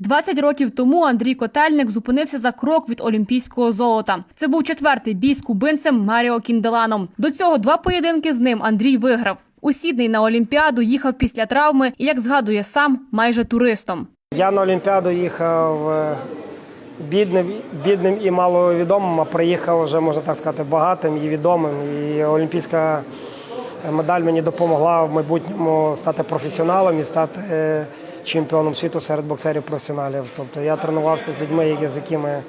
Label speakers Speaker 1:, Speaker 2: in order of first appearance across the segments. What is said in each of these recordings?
Speaker 1: 20 років тому Андрій Котельник зупинився за крок від олімпійського золота. Це був четвертий бій з кубинцем Маріо Кінделаном. До цього два поєдинки з ним Андрій виграв. У Сідней на Олімпіаду їхав після травми і, як згадує сам, майже туристом.
Speaker 2: Я на Олімпіаду їхав е, бідним, бідним і маловідомим, а приїхав вже, можна так сказати, багатим і відомим. І олімпійська медаль мені допомогла в майбутньому стати професіоналом і стати е, чемпіоном світу серед боксерів-професіоналів. Тобто я тренувався з людьми, з якими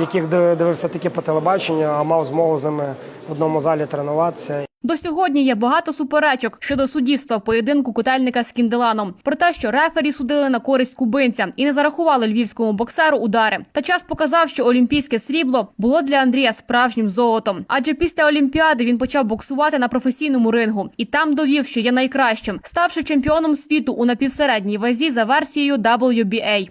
Speaker 2: яких дивився тільки по телебаченню, а мав змогу з ними в одному залі тренуватися.
Speaker 1: До сьогодні є багато суперечок щодо суддівства в поєдинку Котельника з Кінделаном. Про те, що рефері судили на користь кубинця і не зарахували львівському боксеру удари. Та час показав, що олімпійське срібло було для Андрія справжнім золотом. Адже після Олімпіади він почав боксувати на професійному рингу і там довів, що є найкращим, ставши чемпіоном світу у напівсередній вазі за версією WBA.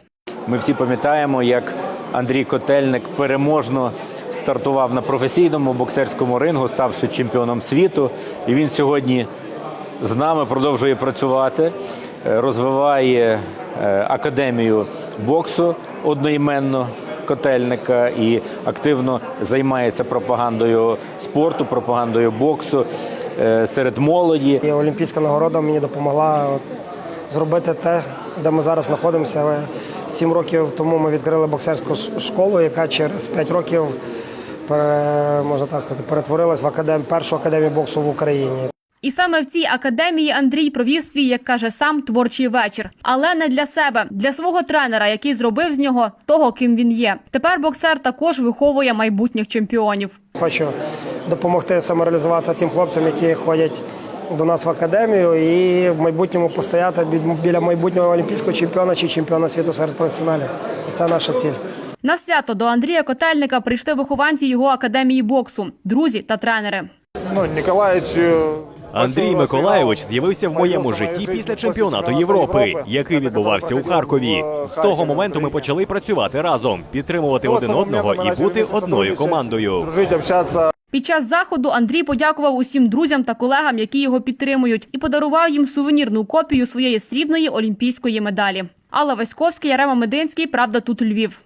Speaker 3: Ми всі пам'ятаємо, як Андрій Котельник переможно стартував на професійному боксерському рингу, ставши чемпіоном світу. І він сьогодні з нами продовжує працювати, е, розвиває е, академію боксу одноіменно Котельника і активно займається пропагандою спорту, пропагандою боксу е, серед молоді.
Speaker 2: І олімпійська нагорода мені допомогла зробити те, де ми зараз знаходимося. Сім років тому ми відкрили боксерську школу, яка через п'ять років можна так сказати, перетворилась в академ... першу академію боксу в Україні.
Speaker 1: І саме в цій академії Андрій провів свій, як каже сам, творчий вечір. Але не для себе, для свого тренера, який зробив з нього того, ким він є. Тепер боксер також виховує майбутніх чемпіонів.
Speaker 2: Хочу допомогти самореалізувати тим хлопцям, які ходять до нас в академію, і в майбутньому постояти бі- біля майбутнього олімпійського чемпіона чи чемпіона світу серед професіоналів. І це наша ціль.
Speaker 1: На свято до Андрія Котельника прийшли вихованці його академії боксу, друзі та тренери.
Speaker 4: Ну, Ніколаєвич... е,
Speaker 5: Андрій Миколаєвич з'явився в моєму житті після чемпіонату Європи, який відбувався у Харкові. З того моменту ми почали працювати разом, підтримувати один одного і бути одною командою.
Speaker 4: Дружити.
Speaker 1: Під час заходу Андрій подякував усім друзям та колегам, які його підтримують, і подарував їм сувенірну копію своєї срібної олімпійської медалі. Алла Васьковська, Ярема Мединський. Правда, тут Львів.